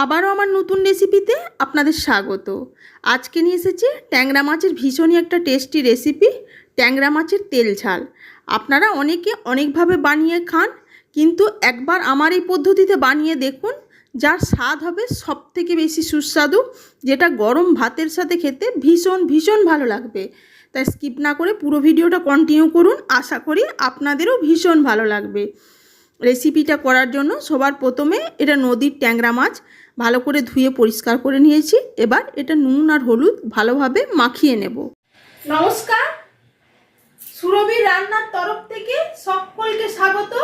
আবারও আমার নতুন রেসিপিতে আপনাদের স্বাগত। আজকে নিয়ে এসেছি ট্যাংরা মাছের ভীষণই একটা টেস্টি রেসিপি ট্যাংরা মাছের তেল ঝাল। আপনারা অনেকে অনেকভাবে বানিয়ে খান, কিন্তু একবার আমার এই পদ্ধতিতে বানিয়ে দেখুন, যার স্বাদ হবে সব থেকে বেশি সুস্বাদু, যেটা গরম ভাতের সাথে খেতে ভীষণ ভীষণ ভালো লাগবে। তাই স্কিপ না করে পুরো ভিডিওটা কন্টিনিউ করুন, আশা করি আপনাদেরও ভীষণ ভালো লাগবে। রেসিপিটা করার জন্য সবার প্রথমে এটা নদীর ট্যাংরা মাছ ভালো করে ধুয়ে পরিষ্কার করে নিয়েছি। এবার এটা নুন আর হলুদ ভালোভাবে মাখিয়ে নেব। নমস্কার। সুরভি রান্নার তরফ থেকে সকলকে স্বাগত।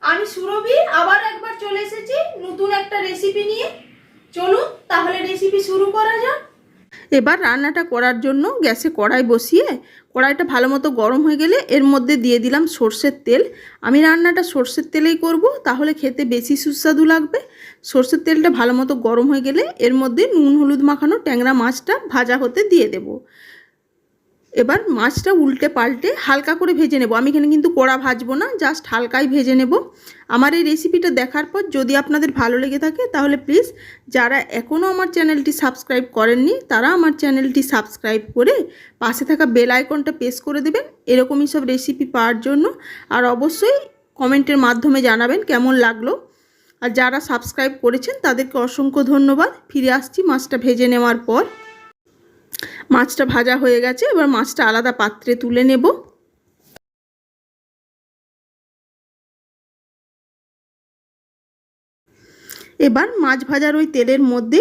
আমি সুরভি, আবার একবার চলে এসেছি নতুন একটা রেসিপি নিয়ে। চলুন, তাহলে রেসিপি শুরু করা যাক। এবার রান্নাটা করার জন্য গ্যাসে কড়াই বসিয়ে কড়াইটা ভালো মতো গরম হয়ে গেলে এর মধ্যে দিয়ে দিলাম সর্ষের তেল। আমি রান্নাটা সর্ষের তেলেই করব, তাহলে খেতে বেশি সুস্বাদু লাগবে। সর্ষের তেলটা ভালো মতো গরম হয়ে গেলে এর মধ্যে নুন, হলুদ মাখানো ট্যাংরা মাছটা ভাজা হতে দিয়ে দেবো। এবার মাছটা উল্টে পাল্টে হালকা করে ভেজে নেব। আমি এখানে কিন্তু কড়া ভাজবো না জাস্ট হালকাই ভেজে নেব। আমার এই রেসিপিটা দেখার পর যদি আপনাদের ভালো লেগে থাকে, তাহলে প্লিজ যারা এখনও আমার চ্যানেলটি সাবস্ক্রাইব করেননি, তারা আমার চ্যানেলটি সাবস্ক্রাইব করে পাশে থাকা বেল আইকনটা প্রেস করে দেবেন। এরকমই সব রেসিপি পাওয়ার জন্য। আর অবশ্যই কমেন্টের মাধ্যমে জানাবেন কেমন লাগল। আর যারা সাবস্ক্রাইব করেছেন, তাদেরকে অসংখ্য ধন্যবাদ। ফিরে আসছি মাছটা ভেজে নেওয়ার পর। মাছটা ভাজা হয়ে গেছে, এবার মাছটা আলাদা পাত্রে তুলে নেব। এবার মাছ ভাজার ওই তেলের মধ্যে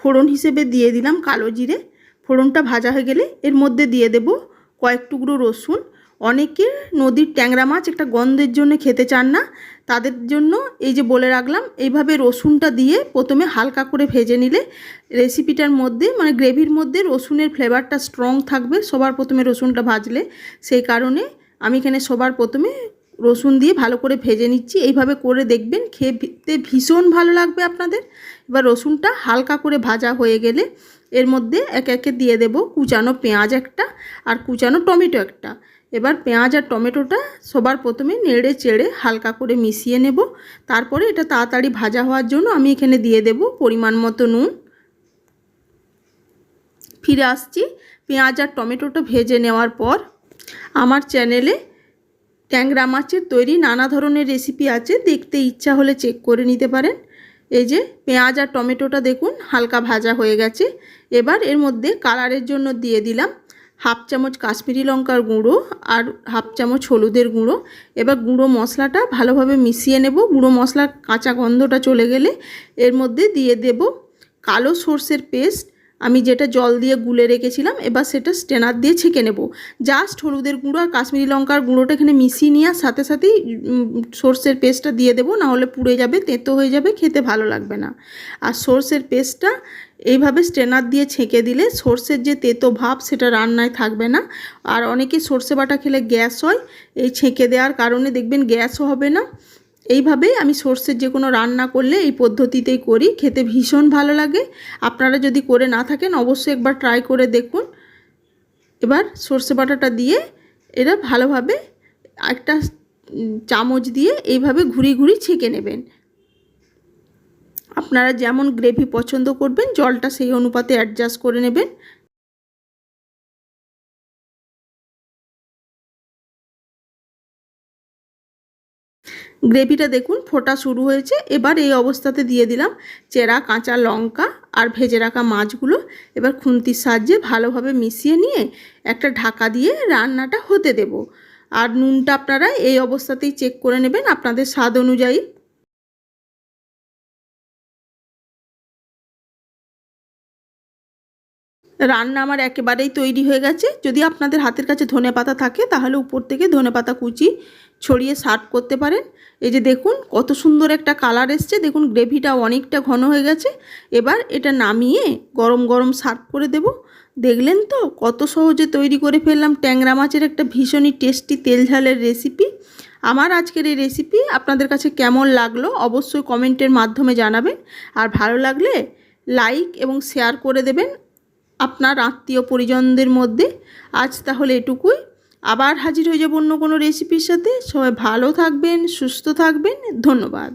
ফোড়ন হিসেবে দিয়ে দিলাম কালো জিরে। ফোড়নটা ভাজা হয়ে গেলে এর মধ্যে দিয়ে দেব কয়েক টুকরো রসুন। অনেকে নদীর ট্যাংরা মাছ একটা গন্ধের জন্য খেতে চান না। তাদের জন্য এই যে বলে রাখলাম, এইভাবে রসুনটা দিয়ে প্রথমে হালকা করে ভেজে নিলে রেসিপিটার মধ্যে মানে গ্রেভির মধ্যে রসুনের ফ্লেভারটা স্ট্রং থাকবে, সবার প্রথমে রসুনটা ভাজলে। সেই কারণে আমি এখানে সবার প্রথমে রসুন দিয়ে ভালো করে ভেজে নিচ্ছি। এইভাবে করে দেখবেন, খেতে ভীষণ ভালো লাগবে আপনাদের। এবার রসুনটা হালকা করে ভাজা হয়ে গেলে এর মধ্যে এক একে দিয়ে দেব কুচানো পেঁয়াজ একটা আর কুচানো টমেটো একটা। এবার পেঁয়াজ আর টমেটোটা সবার প্রথমে নেড়ে চেড়ে হালকা করে মিশিয়ে নেব। তারপরে এটা তাড়াতাড়ি ভাজা হওয়ার জন্য আমি এখানে দিয়ে দেব পরিমাণ মতো নুন। ফিরে আসছি পেঁয়াজ আর টমেটোটা ভেজে নেওয়ার পর আমার চ্যানেলে ট্যাংরা মাছের তৈরি নানা ধরনের রেসিপি আছে, দেখতে ইচ্ছা হলে চেক করে নিতে পারেন। এই যে পেঁয়াজ আর টমেটোটা দেখুন হালকা ভাজা হয়ে গেছে। এবার এর মধ্যে কালারের জন্য দিয়ে দিলাম হাফ চামচ কাশ্মীরি লঙ্কার গুঁড়ো আর হাফ চামচ হলুদের গুঁড়ো। এবার গুঁড়ো মশলাটা ভালোভাবে মিশিয়ে নেব। গুঁড়ো মশলার কাঁচা গন্ধটা চলে গেলে এর মধ্যে দিয়ে দেব কালো সর্ষের পেস্ট আমি যেটা জল দিয়ে গুলে রেখেছিলাম, এবার সেটা স্টেনার দিয়ে ছেঁকে নেব। জাস্ট হলুদের গুঁড়ো আর কাশ্মীরি লঙ্কার গুঁড়োটা এখানে মিশিয়ে নেওয়ার সাথে সাথেই সর্ষের পেস্টটা দিয়ে দেবো নাহলে পুড়ে যাবে, তেঁতো হয়ে যাবে, খেতে ভালো লাগবে না। আর সর্ষের পেস্টটা এইভাবে স্ট্রেনার দিয়ে ছেঁকে দিলে সর্ষের যে তেতো ভাব সেটা রান্নায় থাকবে না। আর অনেকে সর্ষে বাটা খেলে গ্যাস হয়, এই ছেঁকে দেওয়ার কারণে দেখবেন গ্যাসও হবে না। এইভাবেই আমি সর্ষের যে কোনো রান্না করলে এই পদ্ধতিতেই করি, খেতে ভীষণ ভালো লাগে। আপনারা যদি করে না থাকেন, অবশ্যই একবার ট্রাই করে দেখুন। এবার সর্ষে বাটাটা দিয়ে এরা ভালোভাবে একটা চামচ দিয়ে এইভাবে ঘুরি ঘুরি ছেঁকে নেবেন। আপনারা যেমন গ্রেভি পছন্দ করবেন, জলটা সেই অনুপাতে অ্যাডজাস্ট করে নেবেন। গ্রেভিটা দেখুন, ফোটা শুরু হয়েছে। এবার এই অবস্থাতে দিয়ে দিলাম চেরা, কাঁচা লঙ্কা আর ভেজে রাখা মাছগুলো। এবার খুন্তির সাহায্যে ভালোভাবে মিশিয়ে নিয়ে একটা ঢাকা দিয়ে রান্নাটা হতে দেব। আর নুনটা আপনারা এই অবস্থাতেই চেক করে নেবেন, আপনাদের স্বাদ অনুযায়ী। রান্না আমার একেবারেই তৈরি হয়ে গেছে। যদি আপনাদের হাতের কাছে ধনে পাতা থাকে, তাহলে উপর থেকে ধনে পাতা কুচি ছড়িয়ে সার্ভ করতে পারেন। এই যে দেখুন, কত সুন্দর একটা কালার এসছে। দেখুন, গ্রেভিটা অনেকটা ঘন হয়ে গেছে। এবার এটা নামিয়ে গরম গরম সার্ভ করে দেব। দেখলেন তো, কত সহজে তৈরি করে ফেললাম। ট্যাংরা মাছের একটা ভীষণই টেস্টি তেল ঝালের রেসিপি। আমার আজকের এই রেসিপি আপনাদের কাছে কেমন লাগল অবশ্যই কমেন্টের মাধ্যমে জানাবেন। আর ভালো লাগলে লাইক এবং শেয়ার করে দেবেন। আপনার আত্মীয় পরিজনদের মধ্যে। আজ তাহলে এটুকুই। আবার হাজির হয়ে যাব অন্য কোনো রেসিপির সাথে। সবাই ভালো থাকবেন, সুস্থ থাকবেন। ধন্যবাদ।